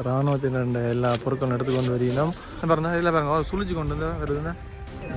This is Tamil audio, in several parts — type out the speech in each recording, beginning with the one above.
இராணுவத்தினர் எல்லா பொருட்களும் எடுத்து கொண்டு வரீங்க பாருங்க இதில் பாருங்க சுழிச்சு கொண்டு வந்து வருதுன்னா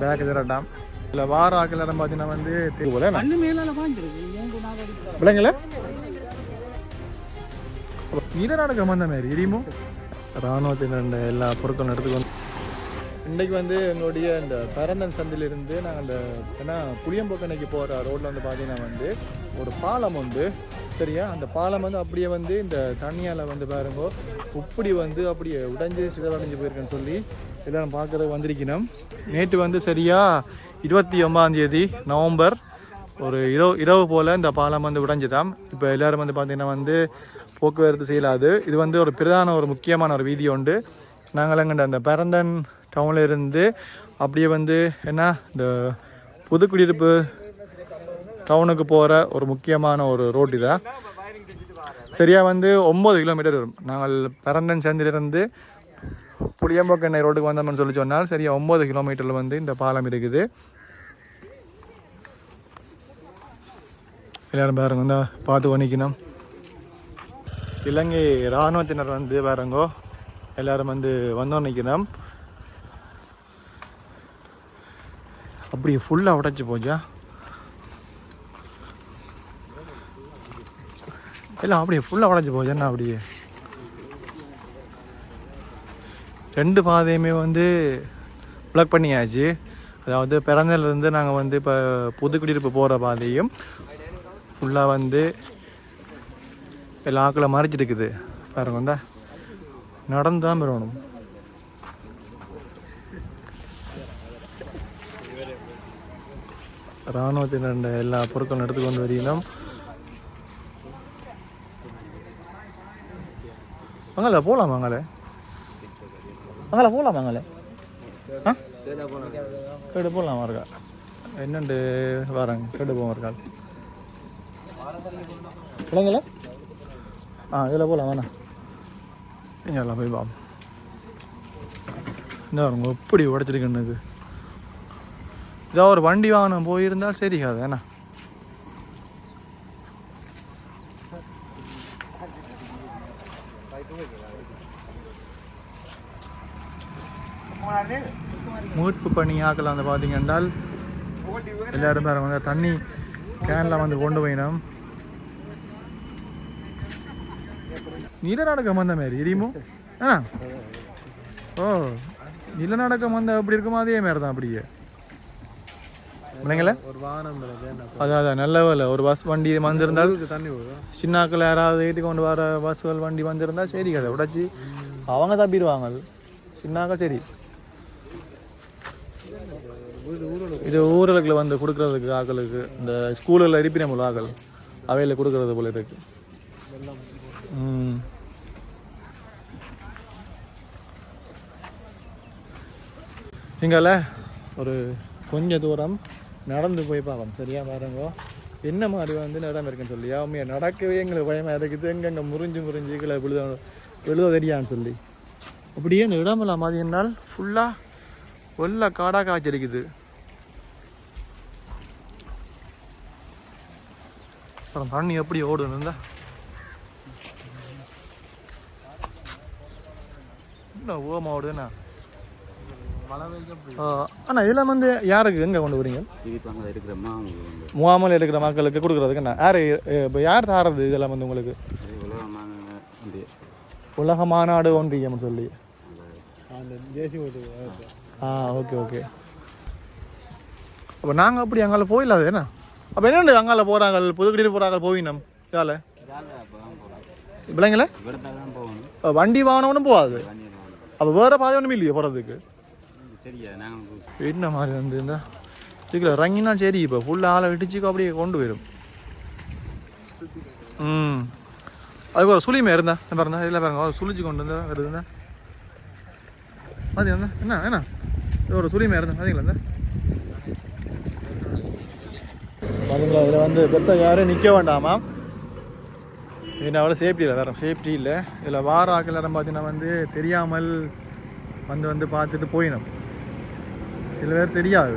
பேக் திரட்டாம் இல்லை வார ஆக்கில் இடம் பார்த்தீங்கன்னா வந்து நாள் விலங்குல? நீலநாடகம் வந்த மாதிரி எரியுமோ இராணுவத்தினர் எல்லா பொருட்களும் எடுத்து கொண்டு இன்றைக்கு வந்து எங்களுடைய இந்த பரந்தன் சந்திலிருந்து நாங்கள் அந்த ஏன்னா புளியம்பொக்கனைக்கு போகிற ரோட்டில் வந்து பார்த்தீங்கன்னா வந்து ஒரு பாலம் உண்டு. சரியா? அந்த பாலம் வந்து அப்படியே வந்து இந்த தண்ணியால் வந்து பாருங்க உப்படி வந்து அப்படியே உடைஞ்சு சிதறடைஞ்சு போயிருக்குன்னு சொல்லி எல்லோரும் பார்க்குறது வந்திருக்கணும். நேற்று வந்து சரியாக இருபத்தி ஒம்பதாந்தேதி நவம்பர் ஒரு இரவு இரவு போல் இந்த பாலம் வந்து உடைஞ்சுதான் இப்போ எல்லாரும் வந்து பார்த்தீங்கன்னா வந்து போக்குவரத்து செய்யலாது. இது வந்து ஒரு பிரதான ஒரு முக்கியமான ஒரு வீதி உண்டு. நாங்கள் அங்கே அந்த பரந்தன் டவுனில் இருந்து அப்படியே வந்து என்ன இந்த புதுக்குடியிருப்பு டவுனுக்கு போகிற ஒரு முக்கியமான ஒரு ரோட் இதான். சரியாக வந்து ஒம்பது கிலோமீட்டர் வரும். நாங்கள் பரந்தன் சந்திலிருந்து புளியம்பொக்கண்ணை ரோட்டுக்கு வந்தோம்னு சொல்லி சொன்னால் சரியாக ஒம்பது கிலோமீட்டரில் வந்து இந்த பாலம் இருக்குது. எல்லாரும் பாருங்க இந்த பார்த்து வணிக்கணும் இலங்கை இராணுவத்தினர் வந்து பாருங்கோ எல்லாரும் வந்து வந்தோம் நிற்கணும் அப்படி ஃபுல்லாக உடைச்சி போச்சா? எல்லாம் அப்படியே ஃபுல்லாக உடஞ்சி போச்சு என்ன அப்படியே ரெண்டு பாதையுமே வந்து பிளக் பண்ணியாச்சு. அதாவது பிறந்தலேருந்து நாங்கள் வந்து இப்போ புதுக்குடியிருப்பு போகிற பாதையும் ஃபுல்லாக வந்து எல்லா ஆக்களை மறைச்சிருக்குது பாருங்க வந்தா நடந்து தான் வரணும். இராணுவத்தினர் எல்லா பொருட்களும் எடுத்து கொண்டு வரீங்களும் போகலாம் மங்கள. மங்கள போகலாம் மங்கள. ஆ? கேடு போகலாம் இருக்கா என்னண்டு வரேங்க? கேடு போவோம் இருக்காள் பிள்ளைங்கள ஆ இதில் போகலாம் வேணா இங்கெல்லாம் போய் பாப்போம். இந்த வருங்க எப்படி உடைச்சிருக்குன்னு இது இதோ ஒரு வண்டி வாகனம் போயிருந்தால் சரி அது என்ன மீட்பு பணி வந்து பார்த்தீங்க என்றால். எல்லாரும் பாருங்க வந்து தண்ணி கேனில் வந்து கொண்டு போயினோம் நிலநாடகம் வந்த மாதிரி எரியுமோ ஆ. ஓ நிலநாடகம் வந்த அப்படி இருக்குமோ அதே மாதிரி தான் அப்படியே. இல்லைங்களா ஒரு வாகனம் அதான் அதான் நல்ல வேலை. ஒரு பஸ் வண்டி வந்திருந்தால் தண்ணி சின்னாக்கள் யாராவது ஏற்றி கொண்டு வர பஸ்கள் வண்டி வந்திருந்தா சரி கதை உடைச்சி. அவங்க தப்பிடுவாங்க. சின்னாக்கள் சரி. இது ஊரலுக்குள்ள வந்து கொடுக்கறதுக்கு ஆக்களுக்கு இந்த ஸ்கூலில் இருப்பினம் உள்ள ஆக்கள் அவையில் கொடுக்கறது போல இருக்கு. நீங்கள ஒரு கொஞ்ச தூரம் நடந்து போய் பார்ப்போம் சரியா பாருங்க. என்ன மாதிரி வந்து இடம் இருக்குன்னு சொல்லி. உண்மையாக நடக்கவே எங்களுக்கு பயமாக இருக்குது. எங்கெங்கே முறிஞ்சு முறிஞ்சு கீழே விழுத விழுத தெரியான்னு சொல்லி. அப்படியே இந்த இடமெல்லாம் மாதிரி என்னால் ஃபுல்லாக வெள்ள காடாக காய்ச்சிருக்குது அப்புறம் தண்ணி எப்படி ஓடுன்னு இருந்தா என்ன ஓமா ஓடுதுண்ணா அண்ணா இதெல்லாம் வந்து யாருக்கு? எங்கே கொண்டு வரீங்க முகாமல் எடுக்கிற இருக்கிற மக்களுக்கு கொடுக்குறதுக்கு என்ன? யார் இப்போ யார் தாரது இதெல்லாம் வந்து உங்களுக்கு? உலக மாநாடு ஒன்றியம் சொல்லி. ஆ ஓகே ஓகே. அப்போ நாங்கள் அப்படி அங்கால போயிடலாது என்ன? அப்போ என்ன அங்கால போகிறாங்க புதுக்குடியில் போகிறாங்க போவினம்? இதால? பிள்ளைங்கள வண்டி வாகனம்னு போகாது. அப்போ வேறு பாதை ஒன்றும் இல்லையா போகிறதுக்கு என்ன மாதிரி வந்து இந்த இதுக்குள்ள இறங்கினா சரி இப்போ ஃபுல்லாக ஆளை விட்டுச்சுக்கோ அப்படியே கொண்டு போயிடும் ம். அதுக்கு ஒரு சுளிமே இருந்தா பாருங்க இதில் பாருங்க ஒரு சுழிச்சு கொண்டு வந்தா வருதுண்ணா அது என்ன என்ன? ஒரு சுளிமே இருந்தா பார்த்தீங்களா பாருங்களா இதில் வந்து பெருசாக யாரும் நிற்க வேண்டாமா? இது அவ்வளோ சேஃப்டி இல்லை வேறு சேஃப்டி இல்லை. இதில் வார ஆக்கள் நேரம் பார்த்தீங்கன்னா வந்து தெரியாமல் வந்து வந்து பார்த்துட்டு போயிடும் சில பேர் தெரியாது.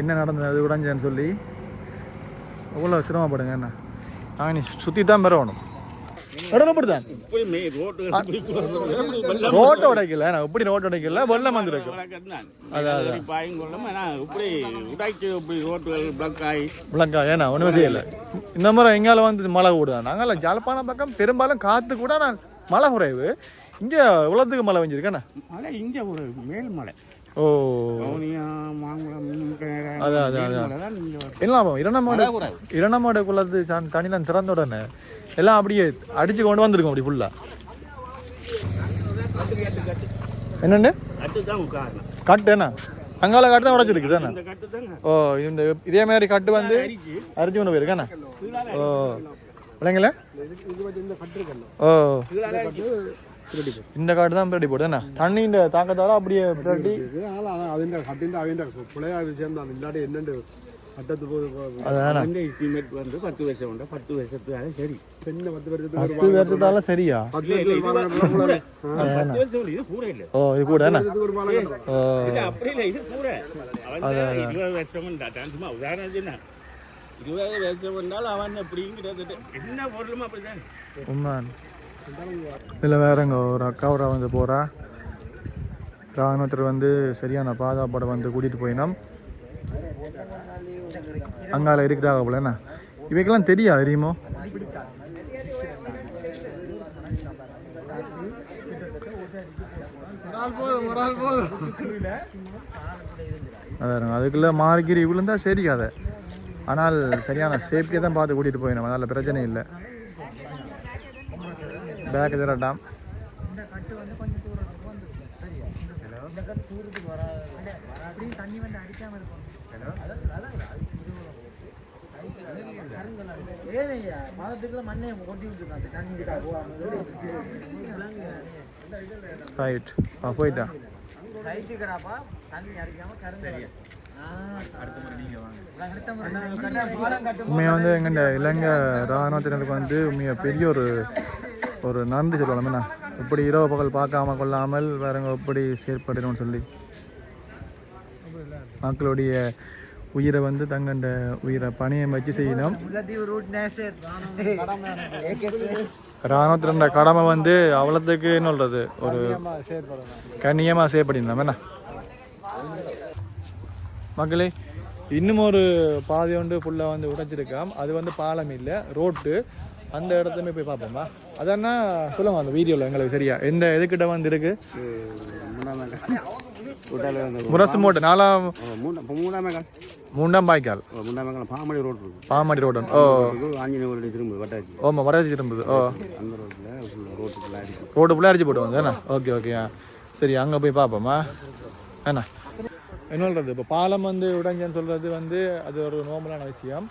என்ன நடந்தது உடஞ்சேன்னு சொல்லி. அவ்வளோ சிரமப்படுங்க என்ன? நாங்கள் நீ சுற்றி தான் பெறணும். மே ரோட்டு உடைக்கல. நான் இப்படி ரோட்டை உடைக்கல. வெள்ளம் வந்துருக்கு. இப்படி உடைச்சு இப்படி ரோட்டுகள் பிளாக் ஆகி விளங்கா ஏன்னா ஒன்றுமே செய்யல. இந்த மாதிரி எங்கால வந்து மழை கூடுதான் நாங்கள் ஜாழ்ப்பாணம் பக்கம் பெரும்பாலும் காற்று கூட நான் மழை குறைவு. இங்கே உலகத்துக்கு மழை பெஞ்சிருக்கேண்ணா மழை இங்கே ஒரு மேல் மலை ஓ. அதான், அதான், அதான். தான் இங்கே எல்லாம் இரண்டாம் மாடு இரண்டாம் மாடு குளத்து சான் தண்ணிலாம் திறந்த உடனே. எல்லாம் அப்படியே அடிச்சு கொண்டு வந்திருக்கும் அப்படி ஃபுல்லா என்னண்டு கட்டு என்ன அங்கால காட்டு தான் உடச்சிருக்கு தானே ஓ இந்த இதே மாதிரி கட்டு வந்து அரிஞ்சு கொண்டு போயிருக்கானே ஓ இல்லைங்களே ஓ இந்த காட்டு தான் பிரட்டி போடுது என்ன தண்ணியின் தாக்கத்தால அப்படியே பிரட்டி வந்து பத்து வருஷம் உண்டா பத்து வருஷத்துக்காக சரி பெண்ண பத்து வருஷத்துக்கு பத்து வருஷத்தால சரியா இது கூட இல்ல ஓ இது கூட அப்படி இல்ல இது கூட இருபது வருஷம் சும்மா உதாரணம் இருபது வருஷம் வந்தாலும் அவன் அப்படிங்கிறது என்ன பொருளும் அப்படிதான் உண்மான் இல்லை வேறங்க ஒரு அக்கா வந்து போகிறா ராணுவத்தர் வந்து சரியான பாதுகாப்போட வந்து கூட்டிகிட்டு போயினோம் அங்கால இருக்கிறாங்க போல என்ன? இவைக்கெல்லாம் தெரியா தெரியுமோ அதான் அதுக்குள்ள மாறிக்கிரி விழுந்தா சரி கதை ஆனால் சரியான சேஃப்டியை தான் பார்த்து கூட்டிகிட்டு போயிடும் அதனால் பிரச்சனை இல்லை. பேக் திரட்டாம் ஏனையா மதத்துக்குள்ள மண்ணை கொட்டி விட்டுருக்காங்க தண்ணி கிட்ட ரைட் ஆ. போயிட்டா ரைட்டுக்கிறாப்பா தண்ணி அடிக்காம கருங்க உண்மையாக வந்து எங்கண்ட இலங்கை இராணுவத்தினருக்கு வந்து உண்மையாக பெரிய ஒரு ஒரு நன்றி சொல்லலாம் இப்படி இரவு பகல் பார்க்காம கொள்ளாமல் வேறங்க எப்படி செயற்படணும்னு சொல்லி. மக்களுடைய உயிரை வந்து தங்கண்ட உயிரை பணியை வச்சு செய்யணும். முல்லைத்தீவு கடமை வந்து அவ்வளோத்துக்கு என்ன ஒரு கண்ணியமாக செய்யப்படணும் என்ன? மக்களே இன்னும் ஒரு பாதை ஒன்று ஃபுல்லாக வந்து உடைச்சிருக்காம். அது வந்து பாலம் இல்லை ரோட்டு. அந்த இடத்துமே போய் பார்ப்போமா? அதன்னா சொல்லுங்க அந்த வீடியோவில் எங்களுக்கு சரியா. எந்த எதுக்கிட்ட வந்து இருக்கு? முரசு மூட்டை நாலாம் மூணாமேகால் மூண்டாம் பாய்க்கால். மூணாமேகால் பாமடி ரோடு இருக்கு. பாமாடி ரோடு. ஓ. ஆஞ்சநேயர் ரோடு திரும்ப வட்டாச்சு ஓமா வடச்சி திரும்புது. ஓ. அந்த ரோட்டில் ரோட்டுக்குள்ள இருக்கு ரோடு ஃபுல்லாக அடிச்சு போட்டு வந்து என்ன ஓகே ஓகே சரி அங்கே போய் பார்ப்போமா என்ன என்ன சொல்கிறது இப்போ பாலம் வந்து உடைஞ்சன்னு சொல்கிறது வந்து அது ஒரு நார்மலான விஷயம்.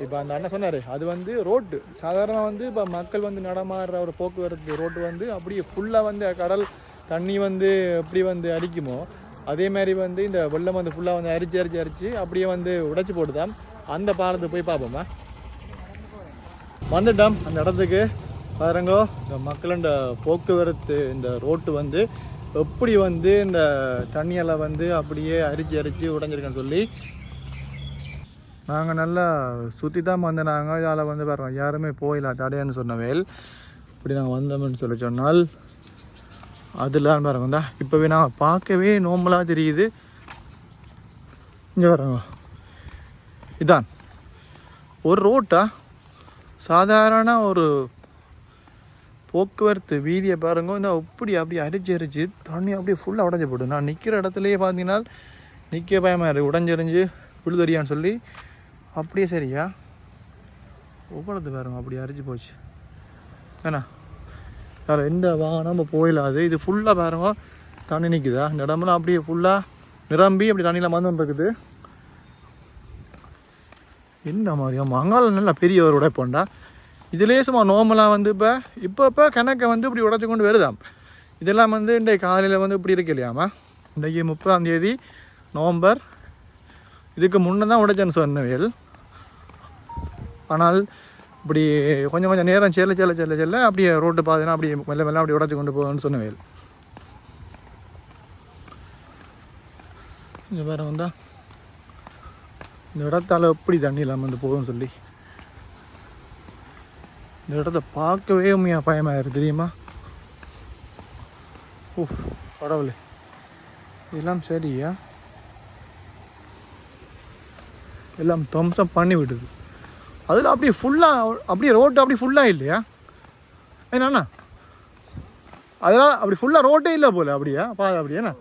இப்போ அந்த அண்ணன் சொன்னார் அது வந்து ரோட்டு. சாதாரண வந்து இப்போ மக்கள் வந்து நடமாடுற ஒரு போக்குவரத்து ரோட்டு வந்து அப்படியே ஃபுல்லாக வந்து கடல் தண்ணி வந்து எப்படி வந்து அடிக்குமோ அதே மாதிரி வந்து இந்த வெள்ளம் வந்து ஃபுல்லாக வந்து அரிச்சு அரிச்சு அரிச்சு அப்படியே வந்து உடைச்சி போட்டுதான் அந்த பாலத்தை போய் பார்ப்போமா? வந்துட்டோம். அந்த இடத்துக்கு பாருங்கோ இந்த மக்களோட போக்குவரத்து இந்த ரோட்டு வந்து எப்படி வந்து இந்த தண்ணியெல்லாம் வந்து அப்படியே அரிச்சு அரிச்சு உடஞ்சிருக்கேன்னு சொல்லி நாங்கள் நல்லா சுற்றி தான் வந்து நாங்கள் இதால் வந்து பாருங்க யாருமே போயிடலாம் தடையான்னு சொன்னவேல் இப்படி நாங்கள் வந்தோம்னு சொல்லி சொன்னால் அதெல்லாம் பாருங்க இந்தா இப்போவே நான் பார்க்கவே நோம்பலாக தெரியுது. இங்கே பாருங்க. இதான். ஒரு ரோட்டா சாதாரண ஒரு போக்குவரத்து வீதியை பாருங்க இந்த அப்படி அப்படியே அரிச்சு அரிச்சு தண்ணி அப்படியே ஃபுல்லாக உடஞ்சி போட்டு நான் நிற்கிற இடத்துலையே பார்த்தீங்கன்னா நிற்க பயமாக இருக்குது உடஞ்செறிஞ்சு விழுதறியான்னு சொல்லி அப்படியே சரியா? ஒவ்வொருத்து பாருங்க அப்படி அரிச்சு போச்சு. ஏண்ணா வேறு எந்த வாகனமும் போயிடாது இது ஃபுல்லாக பாருங்க. தண்ணி நிற்குதா இந்த இடமெல்லாம் அப்படியே ஃபுல்லாக நிரம்பி அப்படி தண்ணியில் மந்தம் இருக்குது என்ன மாதிரியா? மங்கால நல்லா பெரிய ஒரு உடைப்போண்டா. இதுலேயே சும்மா நோமலாக வந்து இப்போ இப்போ இப்போ கணக்கை வந்து இப்படி உடச்சி கொண்டு வருதாம். இதெல்லாம் வந்து இன்றைக்கு காலையில் வந்து இப்படி இருக்கு இல்லையாமா இன்றைக்கு முப்பதாம் தேதி நவம்பர். இதுக்கு முன்னே தான் உடைச்சேன்னு சொன்னவேல் ஆனால் இப்படி கொஞ்சம் கொஞ்சம் நேரம் செல்ல செல்ல செல்ல செல்ல அப்படியே ரோட்டு பார்த்தீங்கன்னா அப்படியே மெல்ல மெல்ல அப்படி உடச்சி கொண்டு போகணும்னு சொன்னவேல் இங்கே வேறு வந்தா. இந்த இடத்தால எப்படி தண்ணி இல்லாமல் வந்து போகும்னு சொல்லி. இந்த இடத்த பார்க்கவே உண்மையா பயமாயிரு தெரியுமா? ஓ கடவுளே. இதெல்லாம் சரியா? எல்லாம் துவம்சம் பண்ணி விடுது. அதில் அப்படியே ஃபுல்லாக அப்படியே ரோட்டு அப்படி ஃபுல்லாக இல்லையா? என்னண்ணா? அதெல்லாம் அப்படி ஃபுல்லாக ரோட்டே இல்லை போல அப்படியா? பா அப்படியாண்ணா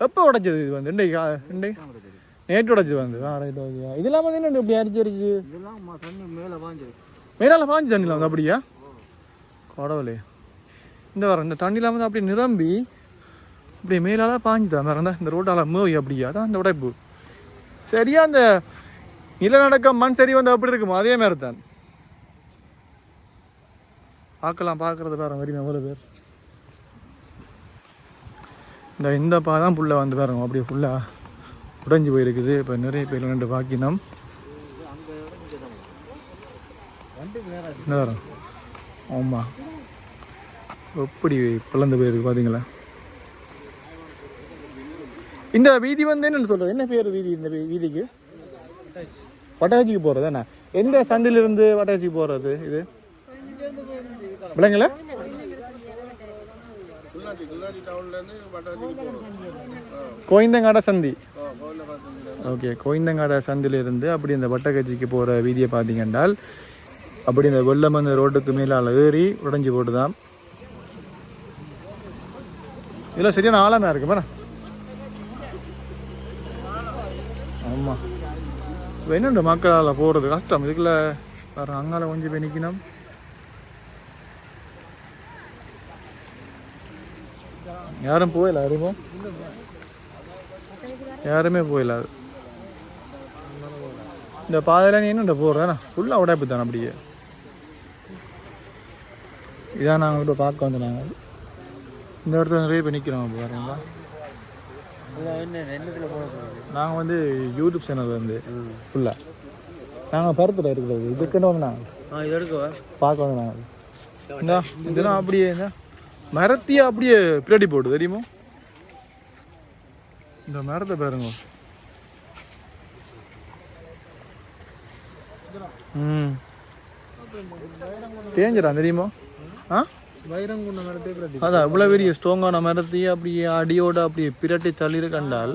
எப்போ உடைச்சது இது வந்து? இன்றைக்கு இன்றைக்கு? நேற்று உடைச்சது வந்து. ஆ ரைட் ஓகே இதெல்லாம் வந்து என்ன இப்படி அரிச்சு அரிச்சு மேலால பாஞ்சு தண்ணியில் வந்து அப்படியா? கடவுளே. இந்த வர இந்த தண்ணியில் வந்து அப்படியே நிரம்பி அப்படியே மேலால பாஞ்சு தான் இந்த ரோட்டால மூவி அப்படியா? தான் அந்த உடைப்பு. சரியா அந்த நிலநடுக்கம் மண் சரி வந்து அப்படி இருக்குமோ? அதே மாதிரி தான் பார்க்கலாம் பார்க்கறது பாருங்க வரிமை எவ்வளோ பேர். இந்த இந்த பா தான் புல்ல வந்து பாருங்க அப்படியே ஃபுல்லாக உடைஞ்சு போயிருக்குது. இப்போ நிறைய பேர் ரெண்டு பாக்கினம். என்ன ஆமாம் எப்படி பிளந்து போயிருக்கு பார்த்தீங்களா இந்த வீதி வந்து என்னன்னு சொல்றது? என்ன பேர் வீதி இந்த வீதிக்கு? வட்டாச்சிக்கு போகிறது என்ன எந்த சந்திலிருந்து வட்டாச்சிக்கு போகிறது இது? விலங்குல? கோயந்தங்காட சந்தி. ஓகே கோயந்தங்காட சந்திலிருந்து அப்படி இந்த வட்டக்கட்சிக்கு போகிற வீதியை பார்த்தீங்கன்றால் அப்படி இந்த வெள்ளம் அந்த ரோட்டுக்கு மேலால் ஏறி உடைஞ்சு போட்டுதான். இதெல்லாம் சரியான ஆழமாக இருக்கு மேடம் ஆமாம் இப்போ என்னண்டு மக்களால் போகிறது கஷ்டம். இதுக்குள்ள வேறு அங்கால கொஞ்சம் போய் நிற்கணும் யாரும் போயில யாருமோ யாருமே போயில இந்த பாதையில் நீ என்னண்ட போகிறேன் ஃபுல்லாக உடைப்பு தானே அப்படியே? இதான் நாங்கள் இப்போ பார்க்க வந்து நாங்கள் இந்த இடத்துல நிறைய பேர் நிற்கிறோம் பாருங்களா என்ன ரெண்டுத்தில் போக சொல்லுது நாங்கள் வந்து யூடியூப் சேனல் வந்து ஃபுல்லாக நாங்கள் பருத்தில் இருக்கிறது இதுக்குன்னு வந்து நாங்கள் பார்க்க வந்து நாங்கள் இந்த இதெல்லாம் அப்படியே இந்த. மரத்தையே அப்படியே பின்னாடி போட்டு தெரியுமோ? இந்த மரத்தை பாருங்க. ம். டேஞ்சரா தெரியுமோ? ஆ? அதான் இவ்வளோ பெரிய ஸ்ட்ராங்கான மரத்தையே அப்படியே அடியோட அப்படியே பிரட்டி தள்ளிரு கண்டால்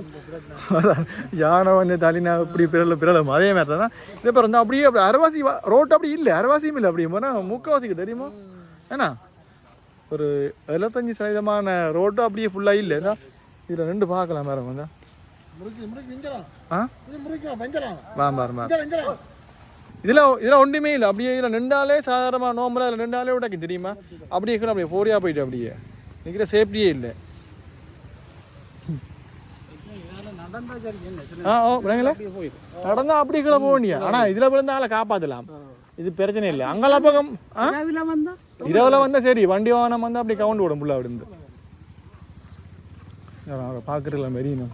யானை வந்து தள்ளினா இப்படி பிறல பிறலும் அதே மாதிரி தான் இதே பாரு வந்து அப்படியே அப்படி அரவாசி ரோட் அப்படி இல்லை அரவாசியும் இல்லை அப்படி போனால் முக்கவாசிக்கு தெரியுமா? ஏன்னா ஒரு எழுபத்தஞ்சி சதவீதமான ரோட்டு அப்படியே ஃபுல்லாக இல்லை. இதில் ரெண்டு பார்க்கலாம் மேடம் இஞ்சரா ஆ? இது முறுக்கி இதில் இதில் ஒன்றுமே இல்லை. அப்படியே இதில் நின்றாலே சாதாரணமாக நோம்பலாக இதில் நின்றாலே உடைக்கும் தெரியுமா? அப்படியே கூட அப்படியே போரியா போயிட்டு அப்படியே. நிற்கிற சேஃப்டியே இல்லை. ஆ ஓ விளங்கல நடந்தா அப்படி கீழே போக வேண்டிய ஆனால் இதில் விழுந்தா ஆளை காப்பாற்றலாம் இது பிரச்சனை இல்லை. அங்கெல்லாம் பக்கம் ஆ? இரவுல வந்தா சரி வண்டி வாகனம் வந்தால் அப்படி கவுண்ட் விடும் புள்ள விழுந்து பாக்குறதுல மெரியணும்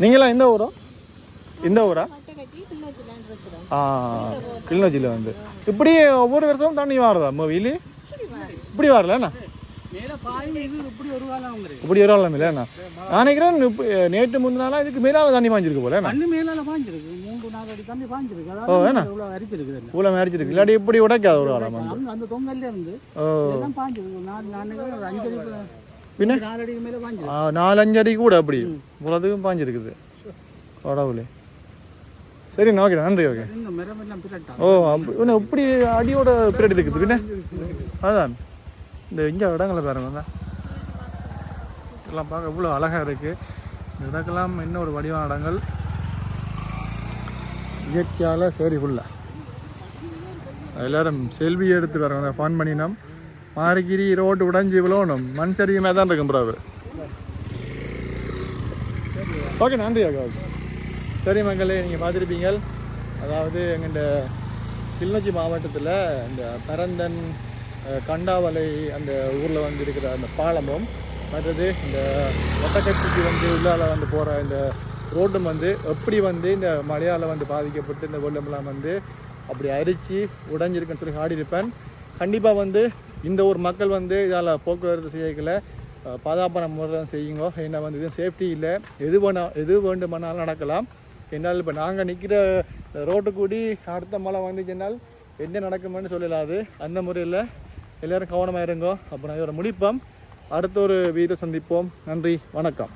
நீங்களாம் எந்த ஊரோ? இந்த ஊரா? ஆ கிளிநொச்சியில் வந்து. இப்படி ஒவ்வொரு வருஷமும் தண்ணி மாறுதா மூவிலி இப்படி வரலண்ணா இப்படி ஒரு ஆள் இல்லைண்ணா நான் நினைக்கிறேன் இப்ப- நேற்று முந்தினாலாம் இதுக்கு மேலால தண்ணி பாஞ்சிருக்கு போல தண்ணி மேலால பாஞ்சிருக்கு. மூன்று நாலு அடி தண்ணி பாஞ்சிருக்கு. ஓ, அதாவது வேணா. இவ்வளவு அரிச்சிருக்கு. இவ்வளோ மேரிச்சிருக்கு இல்லாட்டி இப்படி உடைக்காது ஒரு ஆளாம் அந்த- தொங்கல்ல இருந்து பாஞ்சிருக்கு. நான் நான் நினைக்கிறேன் ஒரு அஞ்சு ஆ, நாலஞ்சு அடி கூட அப்படி இவ்வளோதுக்கும் பாஞ்சிருக்குது கடவுளே சரி ஓகே நன்றி ஓகே ஓ இன்னும் இப்படி அடியோட பீரியட் இருக்குது பின்ன அதான் இந்த இங்கே இடங்களை பாருங்க இதெல்லாம் பார்க்க இவ்வளோ அழகாக இருக்குது இந்த இடக்கெல்லாம் இன்னும் ஒரு வடிவான இடங்கள் இயற்கையால் சரி ஃபுல்லாக எல்லாரும் செல்வி எடுத்து வராங்க ஃபன் பண்ணினோம் மாரிகிரி ரோடு உடஞ்சி விழுவணும் மண் சரியுமே தான் இருக்கும் ப்ராவு. ஓகே நன்றி அக்கா. சரி மக்களே நீங்கள் பார்த்துருப்பீங்க. அதாவது எங்கள்கிட்ட கிளிநொச்சி மாவட்டத்தில் இந்த பரந்தன் கண்டாவலை கண்டாவளை அந்த ஊரில் வந்து இருக்கிற அந்த பாலமும் மற்றது இந்த ஒட்டக்கட்சிக்கு வந்து உள்ளால வந்து போகிற இந்த ரோட்டும் வந்து எப்படி வந்து இந்த மழையால் வந்து பாதிக்கப்பட்டு இந்த வெள்ளமெல்லாம் வந்து அப்படி அரிச்சு உடைஞ்சிருக்குன்னு சொல்லி ஆடிருப்பேன் கண்டிப்பாக வந்து இந்த ஊர் மக்கள் வந்து இதால் போக்குவரத்து செய்யக்கலை பாதுகாப்பான முறையில் செய்யுங்க. ஏன்னா வந்து இது சேஃப்டி இல்லை. எது வேணா எது வேண்டுமானாலும் நடக்கலாம். என்னால் இப்போ நாங்கள் நிற்கிற ரோட்டு கூடி அடுத்த மழை வந்துச்சுன்னால் என்ன நடக்குமென்னு சொல்லலாது அந்த முறையில் எல்லோரும் கவனமாக இருங்கோ. அப்போ நான் இதோட முடிப்போம். அடுத்த ஒரு வீடியோ சந்திப்போம். நன்றி. வணக்கம்.